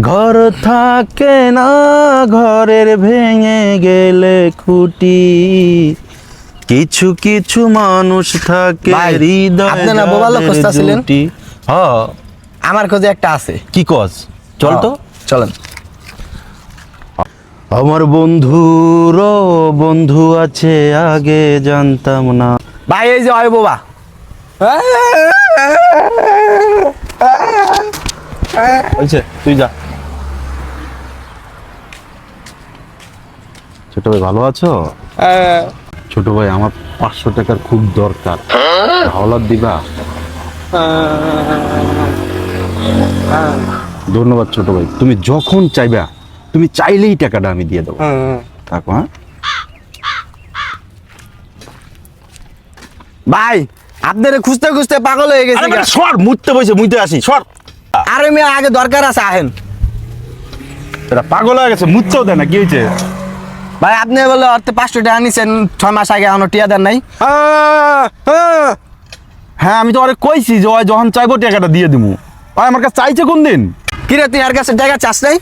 ঘর থাকে না ঘরের ভেঙে গেলে খুঁটি। কিছু কিছু মানুষ থাকে হৃদয় বোবা লোক যাদের খুঁজতাছিলেন? আমার খোঁজে একটা আছে। কি কস চল তো। চলেন। আমার বন্ধুর বন্ধু আছে আগে জানতাম না। ভাই এই যে হয় বোবা। তুই যা। ছোট ভাই ভালো আছো? ছোট ভাই আমার পাঁচশো টাকার খুব দরকার। হাওলাত দিবা? ধন্যবাদ ছোট ভাই। তুমি যখন চাইবা তুমি চাইলেই টাকাটা আমি দিয়ে দেবো। থাকো হ্যাঁ? ভাই আপনারে খুঁজতে খুঁজতে পাগল হয়ে গেছে বেটা, সর মুততে বসে মুইতে আসি সর। আরে মেয়ে আগে দরকার আছে আহেন। এটা পাগল হয়ে গেছে মুততেও দেয় না কি হয়েছে ভাই আপনি বলে অর্থ পাঁচশো টাকা নিছেন ছয় মাস আগে এখনও টিয়া দেন নাই। হ্যাঁ আমি তো আরে কইছি যে ওই যখন চাইব টাকাটা দিয়ে দিবো ভাই আমার কাছে চাইছে কোন দিন কিরে তুই আর কাছে টাকা চাস নাই?